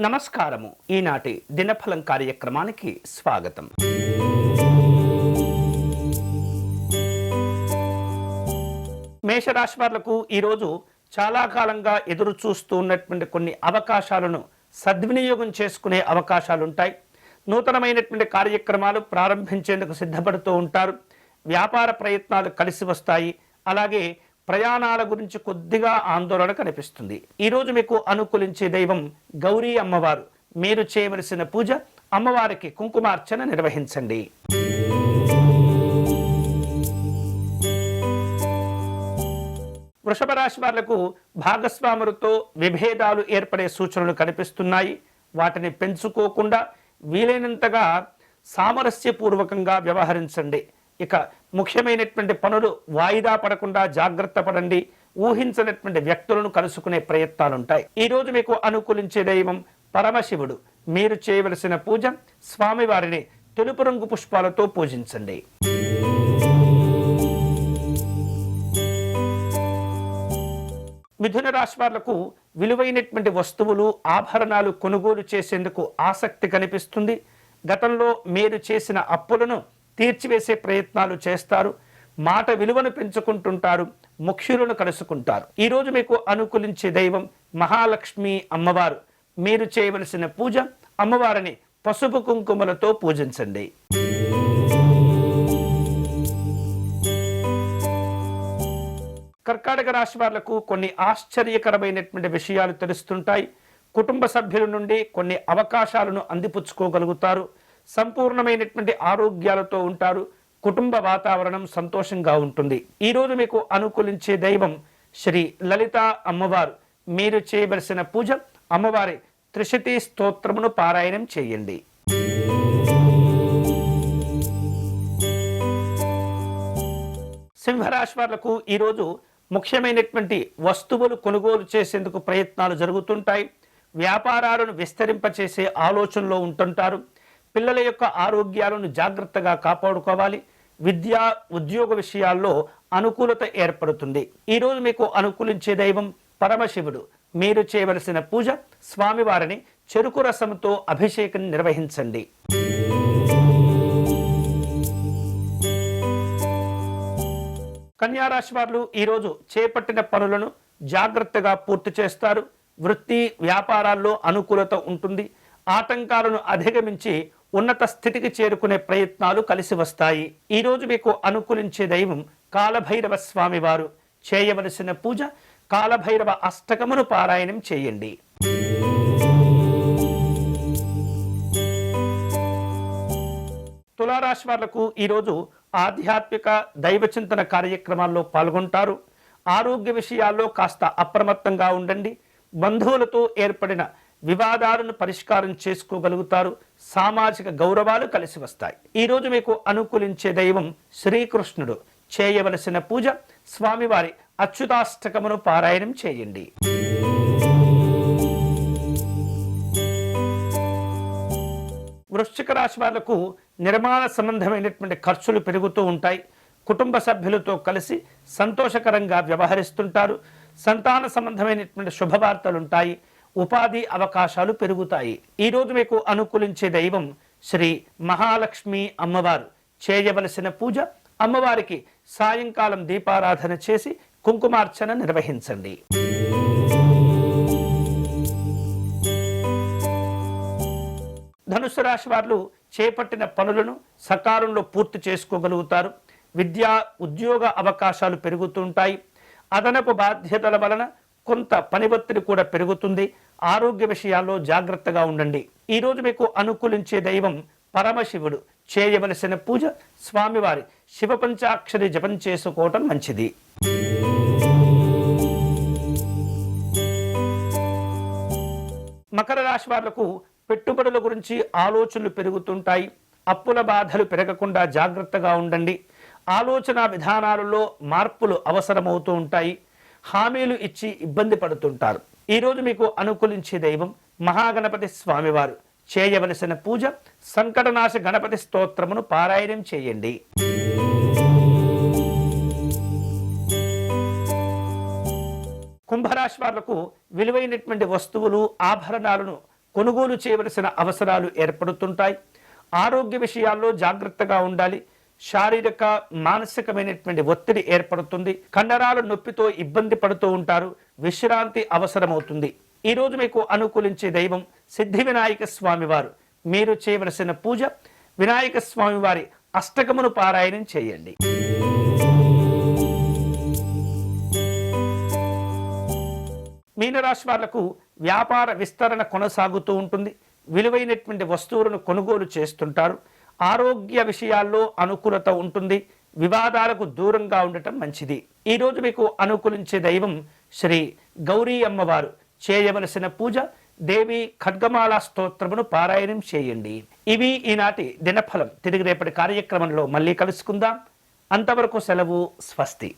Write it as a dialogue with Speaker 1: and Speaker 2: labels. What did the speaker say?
Speaker 1: నమస్కారము. ఈనాటి దినఫలం కార్యక్రమానికి స్వాగతం. మేషరాశి వాళ్ళకు ఈరోజు చాలా కాలంగా ఎదురు చూస్తూ ఉన్నటువంటి కొన్ని అవకాశాలను సద్వినియోగం చేసుకునే అవకాశాలు ఉంటాయి నూతనమైనటువంటి కార్యక్రమాలు ప్రారంభించేందుకు సిద్ధపడుతూ ఉంటారు. వ్యాపార ప్రయత్నాలు కలిసి వస్తాయి. అలాగే ప్రయాణాల గురించి కొద్దిగా ఆందోళన కనిపిస్తుంది. ఈరోజు మీకు అనుకూలించే దైవం గౌరీ అమ్మవారు. మీరు చేయవలసిన పూజ అమ్మవారికి కుంకుమార్చన నిర్వహించండి. వృషభ రాశి వాళ్ళకు భాగస్వాములతో విభేదాలు ఏర్పడే సూచనలు కనిపిస్తున్నాయి. వాటిని పెంచుకోకుండా వీలైనంతగా సామరస్యపూర్వకంగా వ్యవహరించండి. ఇక ముఖ్యమైనటువంటి పనులు వాయిదా పడకుండా జాగ్రత్త పడండి ఊహించినటువంటి వ్యక్తులను కలుసుకునే ప్రయత్నాలుంటాయి. ఈ రోజు మీకు అనుకూలించే దైవం పరమశివుడు. మీరు చేయవలసిన పూజ స్వామివారిని తెలుపు రంగు పుష్పాలతో పూజించండి. మిథున రాశి వాళ్ళకు విలువైనటువంటి వస్తువులు ఆభరణాలు కొనుగోలు చేసేందుకు ఆసక్తి కనిపిస్తుంది. గతంలో మీరు చేసిన అప్పులను తీర్చివేసే ప్రయత్నాలు చేస్తారు మాట విలువను పెంచుకుంటుంటారు ముఖ్యులను కలుసుకుంటారు. ఈరోజు మీకు అనుకూలించే దైవం మహాలక్ష్మి అమ్మవారు. మీరు చేయవలసిన పూజ అమ్మవారిని పసుపు కుంకుమలతో పూజించండి. కర్కాటక రాశి వాళ్ళకు కొన్ని ఆశ్చర్యకరమైనటువంటి విషయాలు తెలుస్తుంటాయి. కుటుంబ సభ్యుల నుండి కొన్ని అవకాశాలను అందిపుచ్చుకోగలుగుతారు. సంపూర్ణమైనటువంటి ఆరోగ్యాలతో ఉంటారు. కుటుంబ వాతావరణం సంతోషంగా ఉంటుంది. ఈరోజు మీకు అనుకూలించే దైవం శ్రీ లలిత అమ్మవారు. మీరు చేయవలసిన పూజ అమ్మవారి త్రిశతి స్తోత్రమును పారాయణం చేయండి. సింహరాశి వాళ్ళకు ఈరోజు ముఖ్యమైనటువంటి వస్తువులు కొనుగోలు చేసేందుకు ప్రయత్నాలు జరుగుతుంటాయి. వ్యాపారాలను విస్తరింపచేసే ఆలోచనలో ఉంటుంటారు. పిల్లల యొక్క ఆరోగ్యాలను జాగ్రత్తగా కాపాడుకోవాలి. విద్యా ఉద్యోగ విషయాల్లో అనుకూలత ఏర్పడుతుంది. ఈరోజు మీకు అనుకూలించే దైవం పరమశివుడు. మీరు చేయవలసిన పూజ స్వామివారిని చెరుకు రసంతో అభిషేకం నిర్వహించండి. కన్యారాశి వారు ఈరోజు చేపట్టిన పనులను జాగ్రత్తగా పూర్తి చేస్తారు. వృత్తి వ్యాపారాల్లో అనుకూలత ఉంటుంది. ఆటంకాలను అధిగమించి ఉన్నత స్థితికి చేరుకునే ప్రయత్నాలు కలిసి వస్తాయి. ఈరోజు మీకు అనుకూలించే దైవం కాలభైరవ స్వామి వారు చేయవలసిన పూజ కాలభైరవ అష్టకమును పారాయణం చేయండి. తులారాశి వాళ్ళకు ఈరోజు ఆధ్యాత్మిక దైవ చింతన కార్యక్రమాల్లో పాల్గొంటారు. ఆరోగ్య విషయాల్లో కాస్త అప్రమత్తంగా ఉండండి. బంధువులతో ఏర్పడిన వివాదాలను పరిష్కారం చేసుకోగలుగుతారు. సామాజిక గౌరవాలు కలిసి వస్తాయి. ఈరోజు మీకు అనుకూలించే దైవం శ్రీకృష్ణుడు. చేయవలసిన పూజ స్వామివారి అచ్యుతాష్టకమును పారాయణం చేయండి. వృశ్చిక రాశి వాళ్ళకు నిర్మాణ సంబంధమైనటువంటి ఖర్చులు పెరుగుతూ ఉంటాయి. కుటుంబ సభ్యులతో కలిసి సంతోషకరంగా వ్యవహరిస్తుంటారు. సంతాన సంబంధమైనటువంటి శుభవార్తలు ఉంటాయి ఉపాధి అవకాశాలు పెరుగుతాయి. ఈరోజు మీకు అనుకూలించే దైవం శ్రీ మహాలక్ష్మి అమ్మవారు. చేయవలసిన పూజ అమ్మవారికి సాయంకాలం దీపారాధన చేసి కుంకుమార్చన నిర్వహించండి. ధనుసు రాశి వారు చేపట్టిన పనులను సకాలంలో పూర్తి చేసుకోగలుగుతారు. విద్యా ఉద్యోగ అవకాశాలు పెరుగుతుంటాయి. అదనపు బాధ్యతల వలన కొంత పని ఒత్తిడి కూడా పెరుగుతుంది. ఆరోగ్య విషయాల్లో జాగ్రత్తగా ఉండండి. ఈరోజు మీకు అనుకూలించే దైవం పరమశివుడు. చేయవలసిన పూజ స్వామివారి. శివ పంచాక్షరి జపం చేసుకోవటం మంచిది. మకర రాశి వాళ్ళకు పెట్టుబడుల గురించి ఆలోచనలు పెరుగుతుంటాయి. అప్పుల బాధలు పెరగకుండా జాగ్రత్తగా ఉండండి. ఆలోచన విధానాలలో మార్పులు అవసరమవుతూ ఉంటాయి. హామీలు ఇచ్చి ఇబ్బంది పడుతుంటారు. ఈరోజు మీకు అనుకూలించే దైవం మహాగణపతి స్వామివారు. చేయవలసిన పూజ సంకటనాశ గణపతి స్తోత్రమును పారాయణం చేయండి. కుంభరాశి వాళ్ళకు విలువైనటువంటి వస్తువులు ఆభరణాలను కొనుగోలు చేయవలసిన అవసరాలు ఏర్పడుతుంటాయి. ఆరోగ్య విషయాల్లో జాగ్రత్తగా ఉండాలి. శారీరక మానసికమైనటువంటి ఒత్తిడి ఏర్పడుతుంది. కండరాల నొప్పితో ఇబ్బంది పడుతూ ఉంటారు. విశ్రాంతి అవసరమవుతుంది. ఈరోజు మీకు అనుకూలించే దైవం సిద్ధి వినాయక స్వామి వారు మీరు చేయవలసిన పూజ వినాయక స్వామి వారి అష్టకమును పారాయణం చేయండి. మీనరాశి వాళ్ళకు వ్యాపార విస్తరణ కొనసాగుతూ ఉంటుంది. విలువైనటువంటి వస్తువులను కొనుగోలు చేస్తుంటారు. ఆరోగ్య విషయాల్లో అనుకూలత ఉంటుంది. వివాదాలకు దూరంగా ఉండటం మంచిది. ఈరోజు మీకు అనుకూలించే దైవం శ్రీ గౌరీ అమ్మవారు. చేయవలసిన పూజ దేవి ఖడ్గమాల స్తోత్రమును పారాయణం చేయండి. ఇవి ఈనాటి దినఫలం. తిరిగి రేపటి కార్యక్రమంలో మళ్ళీ కలుసుకుందాం. అంతవరకు సెలవు స్వస్తి.